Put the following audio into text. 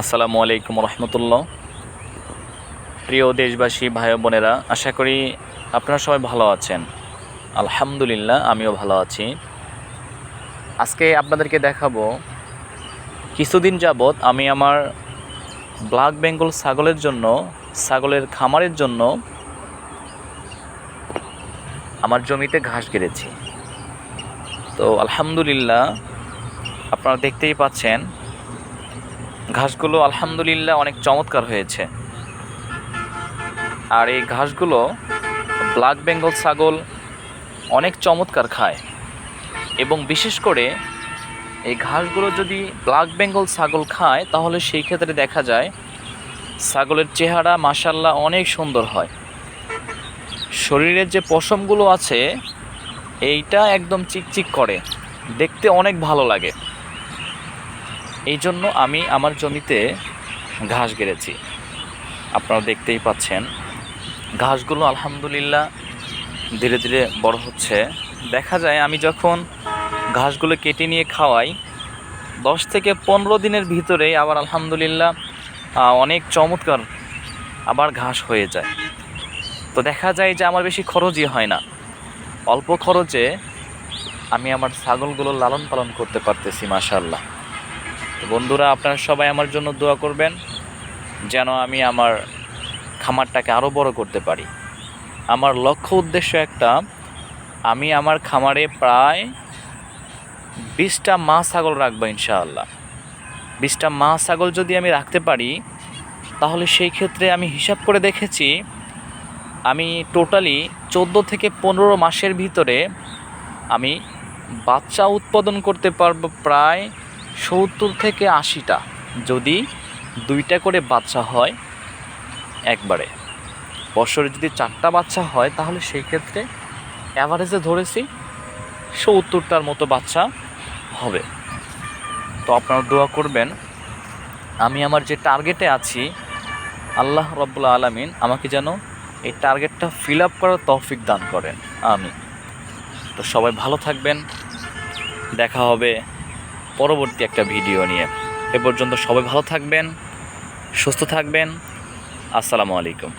আসসালামু আলাইকুম রহমতুল্লাহ। প্রিয় দেশবাসী, ভাই বোনেরা, আশা করি আপনারা সবাই ভালো আছেন। আলহামদুলিল্লাহ, আমিও ভালো আছি। আজকে আপনাদেরকে দেখাবো, কিছুদিন যাবৎ আমি আমার ব্ল্যাক বেঙ্গল ছাগলের জন্য, ছাগলের খামারের জন্য আমার জমিতে ঘাস গেড়েছি। তো আলহামদুলিল্লাহ, আপনারা দেখতেই পাচ্ছেন ঘাসগুলো আলহামদুলিল্লাহ অনেক চমৎকার হয়েছে। আর এই ঘাসগুলো ব্ল্যাক বেঙ্গল ছাগল অনেক চমৎকার খায়। এবং বিশেষ করে এই ঘাসগুলো যদি ব্ল্যাক বেঙ্গল ছাগল খায়, তাহলে সেই ক্ষেত্রে দেখা যায় ছাগলের চেহারা মাসাল্লাহ অনেক সুন্দর হয়। শরীরের যে পশমগুলো আছে, এইটা একদম চিকচিক করে। দেখতে অনেক ভালো লাগে। এই জন্য আমি আমার জমিতে ঘাস গেড়েছি। আপনারা দেখতেই পাচ্ছেন। ঘাসগুলো আলহামদুলিল্লাহ ধীরে ধীরে বড় হচ্ছে। দেখা যায় আমি যখন ঘাসগুলো কেটে নিয়ে খাওয়াই, দশ থেকে পনেরো দিনের ভিতরেই আবার আলহামদুলিল্লাহ অনেক চমৎকার আবার ঘাস হয়ে যায়। তো দেখা যায় যে আমার বেশি খরচই হয় না। অল্প খরচে আমি আমার ছাগলগুলো লালন পালন করতে পারতেছি মাশাল্লাহ তো বন্ধুরা, আপনারা সবাই আমার জন্য দোয়া করবেন যেন আমি আমার খামারটাকে আরও বড় করতে পারি। আমার লক্ষ্য উদ্দেশ্য একটা, আমি আমার খামারে প্রায় বিশটা মা ছাগল রাখব ইনশাআল্লাহ। বিশটা মা ছাগল যদি আমি রাখতে পারি, তাহলে সেই ক্ষেত্রে আমি হিসাব করে দেখেছি, আমি টোটালি চোদ্দ থেকে পনেরো মাসের ভিতরে আমি বাচ্চা উৎপাদন করতে পারব প্রায় সত্তর থেকে আশিটা যদি দুইটা করে বাচ্চা হয় একবারে। বছরে যদি চারটা বাচ্চা হয়, তাহলে সেই ক্ষেত্রে অ্যাভারেজে ধরেছি সত্তরটার মতো বাচ্চা হবে। তো আপনারা দোয়া করবেন, আমি আমার যে টার্গেটে আছি, আল্লাহ রব্বুল্লা আলমিন আমাকে যেন এই টার্গেটটা ফিল আপ করার তৌফিক দান করেন। আমি তো সবাই ভালো থাকবেন। দেখা হবে পরবর্তী একটা ভিডিও নিয়ে। এ পর্যন্ত সবাই ভালো থাকবেন সুস্থ থাকবেন। আসসালামু আলাইকুম।